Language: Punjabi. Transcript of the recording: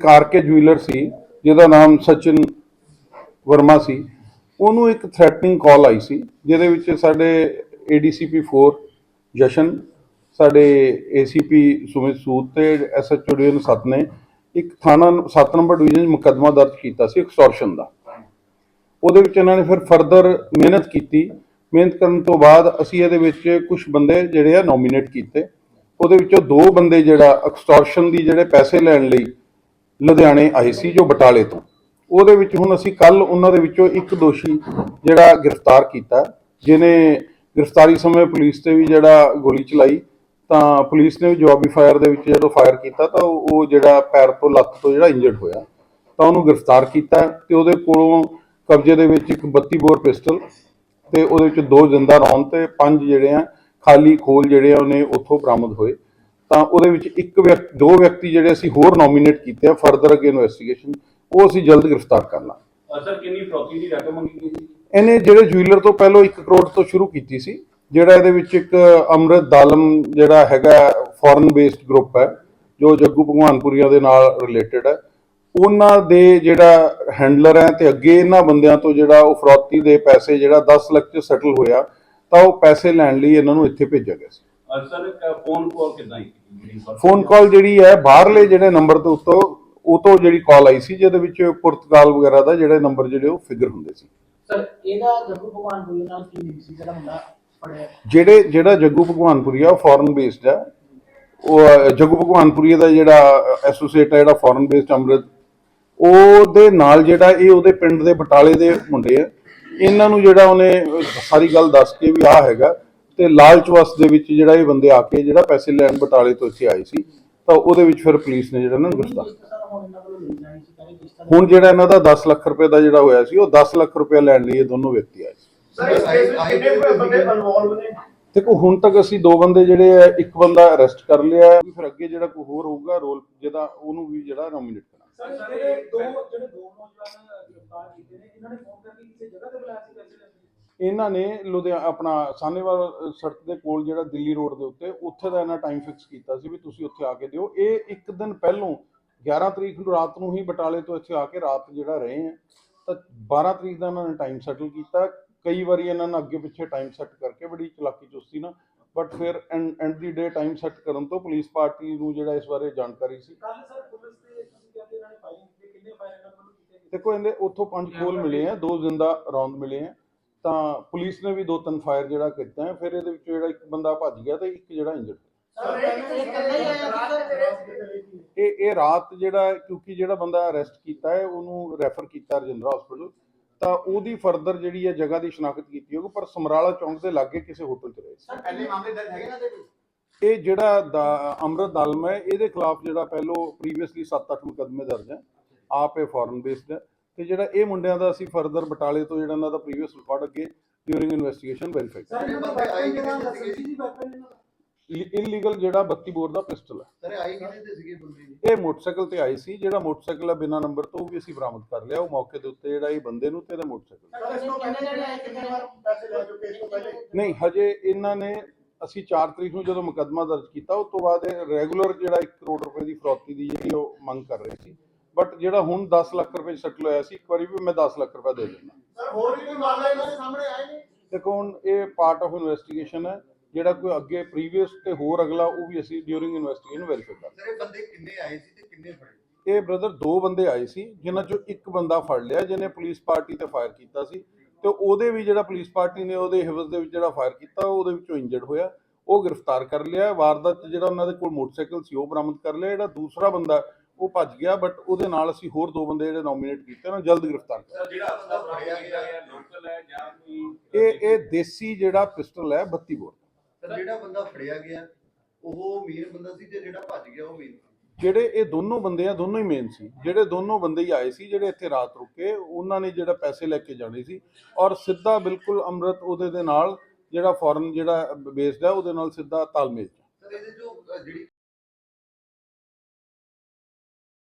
ਇੱਕ ਆਰਕੇ ਜੁਐਲਰ ਸੀ, ਜਿਹਦਾ ਨਾਮ ਸਚਿਨ ਵਰਮਾ ਸੀ, ਉਹਨੂੰ ਇੱਕ ਥ੍ਰੈਟਨਿੰਗ ਕਾਲ ਆਈ ਸੀ, ਜਿਹਦੇ ਵਿੱਚ ਸਾਡੇ ਏਡੀਸੀਪੀ 4 ਜਸ਼ਨ, ਸਾਡੇ ਏਸੀਪੀ ਸੁਮਿਤ ਸੂਦ ਤੇ ਐਸਐਚਓ ਡੀਐਨ ਸੱਤ ਨੇ ਇੱਕ ਥਾਣਾ 7 ਨੰਬਰ ਡਿਵੀਜ਼ਨ 'ਚ ਮੁਕੱਦਮਾ ਦਰਜ ਕੀਤਾ ਸੀ ਐਕਸਟੋਰਸ਼ਨ ਦਾ। ਉਹਦੇ ਵਿੱਚ ਇਹਨਾਂ ਨੇ ਫਿਰ ਫਰਦਰ ਮਿਹਨਤ ਕੀਤੀ। ਮਿਹਨਤ ਕਰਨ ਤੋਂ ਬਾਅਦ ਅਸੀਂ ਇਹਦੇ ਵਿੱਚ ਕੁਝ ਬੰਦੇ ਜਿਹੜੇ ਆ ਨੋਮੀਨੇਟ ਕੀਤੇ। ਉਹਦੇ ਵਿੱਚੋਂ ਦੋ ਬੰਦੇ ਜਿਹੜਾ ਐਕਸਟੋਰਸ਼ਨ ਦੀ ਜਿਹੜੇ ਪੈਸੇ ਲੈਣ ਲਈ ਲੁਧਿਆਣੇ ਆਏ ਸੀ ਜੋ ਬਟਾਲੇ ਤੋਂ। ਉਹਦੇ ਵਿੱਚ ਹੁਣ ਅਸੀਂ ਕੱਲ ਉਹਨਾਂ ਦੇ ਵਿੱਚੋਂ ਇੱਕ ਦੋਸ਼ੀ ਜਿਹੜਾ ਗ੍ਰਿਫਤਾਰ ਕੀਤਾ। ਜਿਨੇ ਗ੍ਰਿਫਤਾਰੀ ਸਮੇਂ ਪੁਲਿਸ ਤੇ ਵੀ ਜਿਹੜਾ ਗੋਲੀ ਚਲਾਈ, ਤਾਂ ਪੁਲਿਸ ਨੇ ਵੀ ਜਵਾਬੀ ਫਾਇਰ ਦੇ ਵਿੱਚ ਜਦੋਂ ਫਾਇਰ ਕੀਤਾ, ਤਾਂ ਉਹ ਜਿਹੜਾ ਪੈਰ ਤੋਂ ਲੱਤ ਤੋਂ ਜਿਹੜਾ ਇੰਜਰਡ ਹੋਇਆ, ਤਾਂ ਉਹਨੂੰ ਗ੍ਰਿਫਤਾਰ ਕੀਤਾ ਤੇ ਉਹਦੇ ਕੋਲੋਂ ਕਬਜ਼ੇ ਦੇ ਵਿੱਚ ਇੱਕ 32 ਬੋਰ ਪਿਸਟਲ ਤੇ ਉਹਦੇ ਵਿੱਚ ਦੋ ਜਿੰਦਾ ਰੌਂਦ ਤੇ ਪੰਜ ਜਿਹੜੇ ਆ ਖਾਲੀ ਖੋਲ ਜਿਹੜੇ ਆ ਉਹਨੇ ਉੱਥੋਂ ਬਰਾਮਦ ਹੋਏ। ਤਾਂ ਉਹਦੇ ਵਿੱਚ ਇੱਕ ਵਿਅਕਤੀ ਦੋ ਵਿਅਕਤੀ ਜਿਹੜੇ ਅਸੀਂ ਹੋਰ ਨੋਮੀਨੇਟ ਕੀਤੇ ਆ ਫਰਦਰ ਅਗੇ ਇਨਵੈਸਟੀਗੇਸ਼ਨ ਉਹ ਅਸੀਂ ਜਲਦ ਗ੍ਰਿਫਤਾਰ ਕਰਨਾ। ਸਰ ਕਿੰਨੀ ਫਰੋਕੀ ਦੀ ਰਕਮ ਮੰਗੀ ਸੀ? ਇਹਨੇ ਜਿਹੜੇ ਜੁਐਲਰ ਤੋਂ ਪਹਿਲਾਂ 1 ਕਰੋੜ ਤੋਂ ਸ਼ੁਰੂ ਕੀਤੀ ਸੀ ਜਿਹੜਾ ਇਹਦੇ ਵਿੱਚ ਇੱਕ ਅੰਮ੍ਰਿਤ ਦਾਲਮ ਜਿਹੜਾ ਹੈਗਾ ਫੋਰਨ ਬੇਸਡ ਗਰੁੱਪ ਹੈ ਜੋ ਜੱਗੂ ਭਗਵਾਨਪੁਰੀਆ ਦੇ ਨਾਲ ਰਿਲੇਟਡ ਹੈ। ਉਹਨਾਂ ਦੇ ਜਿਹੜਾ ਹੈਂਡਲਰ ਹੈ ਤੇ ਅੱਗੇ ਇਹਨਾਂ ਬੰਦਿਆਂ ਤੋਂ ਜਿਹੜਾ ਉਹ ਫਰੌਤੀ ਦੇ ਪੈਸੇ ਜਿਹੜਾ 10 ਲੱਖ ਚ ਸੈਟਲ ਹੋਇਆ ਤਾਂ ਉਹ ਪੈਸੇ ਲੈਣ ਲਈ ਇਹਨਾਂ ਨੂੰ ਇੱਥੇ ਭੇਜਿਆ ਗਿਆ ਸੀ। ਸਰ ਫੋਨ ਕਾਲ ਕਿਦਾਂ ਕੀਤੀ? ਫੋਨ ਕਾਲ ਜਿਹੜੀ ਹੈ ਬਾਹਰਲੇ ਜਿਹੜੇ ਨੰਬਰ ਤੋਂ ਉੱਤੋਂ ਉਹ ਤੋਂ ਜਿਹੜੀ ਕਾਲ ਆਈ ਸੀ ਜਿਹਦੇ ਵਿੱਚ ਪੁਰਤਗਾਲ ਵਗੈਰਾ ਦਾ ਜਿਹੜੇ ਨੰਬਰ ਜਿਹੜੇ ਉਹ ਫਿਗਰ ਹੁੰਦੇ ਸੀ। ਸਰ ਇਹਦਾ ਜੱਗੂ ਭਗਵਾਨ ਜੀ ਨਾਲ ਕੀ ਲਿੰਕ ਸੀ? ਜਿਹੜਾ ਮੁੰਡਾ ਜਿਹੜੇ ਜਿਹੜਾ ਜੱਗੂ ਭਗਵਾਨਪੁਰੀ ਆ ਉਹ ਫੋਰਨ ਬੇਸਡ ਹੈ ਉਹ ਅਹ, ਜੱਗੂ ਭਗਵਾਨਪੁਰੀ ਦਾ ਜਿਹੜਾ ਐਸੋਸੀਏਟ ਹੈ ਜਿਹੜਾ ਫੋਰਨ ਬੇਸਡ ਅੰਮ੍ਰਿਤ ਉਹਦੇ ਨਾਲ ਜਿਹੜਾ ਇਹ ਉਹਦੇ ਪਿੰਡ ਦੇ ਬਟਾਲੇ ਦੇ ਮੁੰਡੇ ਆ। ਇਹਨਾਂ ਨੂੰ ਜਿਹੜਾ ਉਹਨੇ ਸਾਰੀ ਗੱਲ ਦੱਸ ਕੇ ਵੀ ਆ ਹੈਗਾ। ਤੇ ਲਾਲਚ ਵਸ ਦੇ ਵਿੱਚ ਜਿਹੜਾ ਇਹ ਬੰਦੇ ਆ ਕੇ ਜਿਹੜਾ ਪੈਸੇ ਲੈਣ ਬਟਾਲੇ ਤੋਂ ਇੱਥੇ ਆਏ ਸੀ ਤਾਂ ਉਹਦੇ ਵਿੱਚ ਫਿਰ ਪੁਲਿਸ ਨੇ ਜਿਹੜਾ ਨਾ ਗ੍ਰਿਫਤਾਰ ਹੁਣ ਜਿਹੜਾ ਇਹਨਾਂ ਦਾ 10 ਲੱਖ ਰੁਪਏ ਦਾ ਜਿਹੜਾ ਹੋਇਆ ਸੀ ਉਹ 10 ਲੱਖ ਰੁਪਏ ਲੈਣ ਲਈ ਇਹ ਦੋਨੋਂ ਵਿਅਕਤੀ ਆਏ ਸੀ ਦੇਖੋ ਹੁਣ ਤੱਕ ਅਸੀਂ ਦੋ ਬੰਦੇ ਜਿਹੜੇ ਆ ਇੱਕ ਬੰਦਾ ਅਰੈਸਟ ਕਰ ਲਿਆ। ਫਿਰ ਅੱਗੇ ਜਿਹੜਾ ਕੋਈ ਹੋਰ ਹੋਊਗਾ ਰੋਲ ਜਿਹਦਾ ਉਹਨੂੰ ਵੀ ਜਿਹੜਾ ਨੋਮੀਨੇਟ ਕਰਾਂਗੇ ਸਰ ਜਿਹੜੇ ਦੋ ਜਿਹੜੇ ਦੋ ਨੌਜਵਾਨ ਗ੍ਰਿਫਤਾਰ ਕੀਤੇ ਨੇ ਇਹਨਾਂ ਨੇ ਫੋਨ ਕਰਕੇ ਕਿਸੇ ਜਗ੍ਹਾ ਤੇ ਬੁਲਾਇਆ ਸੀ? ਇਹਨਾਂ ਨੇ ਲੁਧਿਆਣਾ ਆਪਣਾ ਸਾਹਨੇਵਾਲ ਸੜਕ ਦੇ ਕੋਲ ਜਿਹੜਾ ਦਿੱਲੀ ਰੋਡ ਦੇ ਉੱਤੇ ਉੱਥੇ ਦਾ ਇਹਨਾਂ ਟਾਈਮ ਫਿਕਸ ਕੀਤਾ ਸੀ ਵੀ ਤੁਸੀਂ ਉੱਥੇ ਆ ਕੇ ਦਿਓ। ਇਹ ਇੱਕ ਦਿਨ ਪਹਿਲੋਂ 11 ਤਰੀਕ ਨੂੰ ਰਾਤ ਨੂੰ ਹੀ ਬਟਾਲੇ ਤੋਂ ਇੱਥੇ ਆ ਕੇ ਰਾਤ ਜਿਹੜਾ ਰਹੇ ਆ ਤਾਂ 12 ਤਰੀਕ ਦਾ ਇਹਨਾਂ ਨੇ ਟਾਈਮ ਸੈਟਲ ਕੀਤਾ। ਕਈ ਵਾਰੀ ਇਹਨਾਂ ਨੇ ਅੱਗੇ ਪਿੱਛੇ ਟਾਈਮ ਸੈੱਟ ਕਰਕੇ ਬੜੀ ਚਲਾਕੀ ਚੁਸਤੀ ਨਾ ਬਟ ਫਿਰ end the day time set ਕਰਨ ਤੋਂ ਪੁਲਿਸ ਪਾਰਟੀ ਨੂੰ ਜਿਹੜਾ ਇਸ ਬਾਰੇ ਜਾਣਕਾਰੀ ਸੀ। ਕੱਲ ਸਰ ਪੁਲਿਸ ਦੇ ਤੁਸੀਂ ਕਹਿੰਦੇ ਇਹਨਾਂ ਨੇ ਫਾਇਰਿੰਗ ਕੀਤੀ ਕਿੰਨੇ ਫਾਇਰ ਇਹਨਾਂ ਵੱਲੋਂ ਕੀਤੇ? ਗਏ? ਦੇਖੋ ਇਹਦੇ ਉੱਥੋਂ ਪੰਜ ਖੋਲ ਮਿਲੇ ਆ ਦੋ ਜ਼ਿੰਦਾ ਰੌਂਦ ਮਿਲੇ ਆ। ਤਾਂ ਪੁਲਿਸ ਨੇ ਵੀ ਦੋ ਤਿੰਨ ਫਾਇਰ ਜਿਹੜਾ ਕੀਤਾ ਹੈ ਫਿਰ ਇਹਦੇ ਵਿੱਚੋਂ ਜਿਹੜਾ ਇੱਕ ਬੰਦਾ ਭੱਜ ਗਿਆ ਤੇ ਇੱਕ ਜਿਹੜਾ ਇੰਜਰਡ ਇਹ ਇਹ ਰਾਤ ਜਿਹੜਾ ਕਿਉਂਕਿ ਜਿਹੜਾ ਬੰਦਾ ਅਰੈਸਟ ਕੀਤਾ ਹੈ ਉਹਨੂੰ ਰੈਫਰ ਕੀਤਾ ਰਜਿੰਦਰਾ ਹਸਪੀਟਲ ਤਾਂ ਉਹਦੀ ਫਰਦਰ ਜਿਹੜੀ ਹੈ ਜਗ੍ਹਾ ਦੀ ਸ਼ਨਾਖਤ ਕੀਤੀ ਹੋਊਗੀ ਪਰ ਸਮਰਾਲਾ ਚੌਂਕ ਦੇ ਲਾਗੇ ਕਿਸੇ ਹੋਟਲ 'ਚ ਰਹੇ ਸੀ। ਸਰ ਪਹਿਲੇ ਮਾਮਲੇ ਦਰਜ ਹੈਗੇ ਨਾ ਤੇ ਇਹ ਜਿਹੜਾ ਅੰਮ੍ਰਿਤ ਦਾਲਮ ਹੈ ਇਹਦੇ ਖਿਲਾਫ ਜਿਹੜਾ ਪਹਿਲੋ ਪ੍ਰੀਵੀਅਸਲੀ 7-8 ਮੁਕੱਦਮੇ ਦਰਜ ਹੈ। ਆਪ ਇਹ ਫੋਰਨ ਬੇਸਡ ਹੈ। ਤੇ ਜਿਹੜਾ ਇਹ ਮੁੰਡਿਆਂ ਦਾ ਅਸੀਂ ਫਰਦਰ ਬਟਾਲੇ ਤੋਂ ਜਿਹੜਾ ਇਹਨਾਂ ਦਾ ਪ੍ਰੀਵੀਅਸ ਰਿਕਾਰਡ ਅੱਗੇ during investigation verify sir weapon ਇਹਨਾਂ ਦਾ। ਇਲੀਗਲ ਜਿਹੜਾ 32 ਬੋਰ ਦਾ ਪਿਸਟਲ ਹੈ। ਸਰ ਆਈ ਕਿਹਦੇ ਤੇ ਸੀਗੇ ਬੰਦੇ ਜੀ? ਇਹ ਮੋਟਰਸਾਈਕਲ ਤੇ ਆਈ ਸੀ ਜਿਹੜਾ ਮੋਟਰਸਾਈਕਲ ਹੈ ਬਿਨਾ ਨੰਬਰ ਤੋਂ ਉਹ ਵੀ ਅਸੀਂ ਬਰਾਮਦ ਕਰ ਲਿਆ ਉਹ ਮੌਕੇ ਦੇ ਉੱਤੇ ਜਿਹੜਾ ਇਹ ਬੰਦੇ ਨੂੰ ਤੇ ਇਹਦਾ ਮੋਟਰਸਾਈਕਲ ਸਰ ਇਸ ਤੋਂ ਕਿੰਨੇ ਜਣੇ ਆਏ ਕਿੰਨੇ ਵਾਰ ਪੈਸੇ ਲੈ ਚੁੱਕੇ ਇਸ ਤੋਂ ਪਹਿਲੇ? ਨਹੀਂ ਹਜੇ ਇਹਨਾਂ ਨੇ ਅਸੀਂ 4 ਤਰੀਕ ਨੂੰ ਜਦੋਂ ਮੁਕੱਦਮਾ ਦਰਜ ਕੀਤਾ ਉਸ ਤੋਂ ਬਾਅਦ ਇਹ ਰੈਗੂਲਰ ਜਿਹੜਾ 1 ਕਰੋੜ ਰੁਪਏ ਦੀ ਫਰੌਤੀ ਦੀ ਜਿਹੜੀ ਉਹ ਮੰਗ ਕਰ ਰਹੇ ਸੀ। ਬਟ ਜਿਹੜਾ ਹੁਣ 10 ਲੱਖ ਰੁਪਏ ਸੈਟਲ ਹੋਇਆ ਸੀ ਇੱਕ ਵਾਰੀ ਵੀ ਮੈਂ 10 ਲੱਖ ਰੁਪਏ ਦੇ ਦਿੰਦਾ। ਸਰ ਹੋਰ ਵੀ ਕੋਈ ਮਾਮਲਾ ਇਹਨਾਂ ਦੇ ਸਾਹਮਣੇ ਆਏ ਨੇ? ਦੇਖੋ ਹੁਣ ਇਹ ਪਾਰਟ ਆਫ ਇਨਵੈਸਟੀਗੇਸ਼ਨ ਹੈ ਜਿਹੜਾ ਕੋਈ ਅੱਗੇ ਪ੍ਰੀਵੀਅਸ ਤੇ ਹੋਰ ਅਗਲਾ ਉਹ ਵੀ ਅਸੀਂ ਡਿਊਰਿੰਗ ਇਨਵੈਸਟੀਗੇਸ਼ਨ ਵੈਰੀਫਾਈ ਕਰ ਸਰ ਇਹ ਬੰਦੇ ਕਿੰਨੇ ਆਏ ਸੀ ਤੇ ਕਿੰਨੇ ਫੜੇ? ਇਹ ਬ੍ਰਦਰ ਦੋ ਬੰਦੇ ਆਏ ਸੀ ਜਿਨ੍ਹਾਂ ਚੋਂ ਇੱਕ ਬੰਦਾ ਫੜ ਲਿਆ ਜਿਹਨੇ ਪੁਲਿਸ ਪਾਰਟੀ ਤੇ ਫਾਇਰ ਕੀਤਾ ਸੀ। ਤੇ ਉਹਦੇ ਵੀ ਜਿਹੜਾ ਪੁਲਿਸ ਪਾਰਟੀ ਨੇ ਉਹਦੇ ਹਿਵਜ਼ ਦੇ ਵਿੱਚ ਜਿਹੜਾ ਫਾਇਰ ਕੀਤਾ ਉਹਦੇ ਵਿੱਚੋਂ ਇੰਜਰਡ ਹੋਇਆ। ਉਹ ਗ੍ਰਿਫਤਾਰ ਕਰ ਲਿਆ। ਵਾਰਦਾਤ ਜਿਹੜਾ ਉਹਨਾਂ ਦੇ ਕੋਲ ਮੋਟਰਸਾਈਕਲ ਸੀ ਉਹ ਬਰਾਮਦ ਕਰ ਲਿਆ। ਜਿਹੜਾ ਦੂਸਰਾ ਬੰਦਾ ਉਹ ਭੱਜ ਗਿਆ ਬਟ ਉਹਦੇ ਨਾਲ ਅਸੀਂ ਹੋਰ ਦੋ ਬੰਦੇ ਜਿਹੜੇ ਨੋਮੀਨੇਟ ਕੀਤੇ ਨਾ ਜਲਦ ਗ੍ਰਿਫਤਾਰ ਕਰ। ਸਰ ਜਿਹੜਾ ਬੰਦਾ ਫੜਿਆ ਗਿਆ ਹੈ ਲੋਕਲ ਹੈ ਜਾਂ ਕੋਈ ਇਹ ਇਹ ਦੇਸੀ ਜਿਹੜਾ ਪਿਸਟਲ ਹੈ 32 ਬੋਰ ਜਿਹੜਾ ਬੰਦਾ ਫੜਿਆ ਗਿਆ ਉਹ ਮੇਨ ਬੰਦਾ ਸੀ ਤੇ ਜਿਹੜਾ ਭੱਜ ਗਿਆ ਉਹ ਮੇਨ ਜਿਹੜੇ ਇਹ ਦੋਨੋਂ ਬੰਦੇ ਆ ਦੋਨੋਂ ਹੀ ਮੇਨ ਸੀ। ਜਿਹੜੇ ਦੋਨੋਂ ਬੰਦੇ ਹੀ ਆਏ ਸੀ ਜਿਹੜੇ ਇੱਥੇ ਰਾਤ ਰੁਕੇ ਉਹਨਾਂ ਨੇ ਜਿਹੜਾ ਪੈਸੇ ਲੈ ਕੇ ਜਾਣੇ ਸੀ। ਔਰ ਸਿੱਧਾ ਬਿਲਕੁਲ ਅੰਮ੍ਰਿਤ ਉਹਦੇ ਦੇ ਨਾਲ ਜਿਹੜਾ ਫੋਰਨ ਜਿਹੜਾ ਬੇਸਡ ਹੈ ਉਹਦੇ ਨਾਲ ਸਿੱਧਾ ਤਾਲਮੇਲ ਇਹਦੇ ਜੋ ਜਿਹੜੀ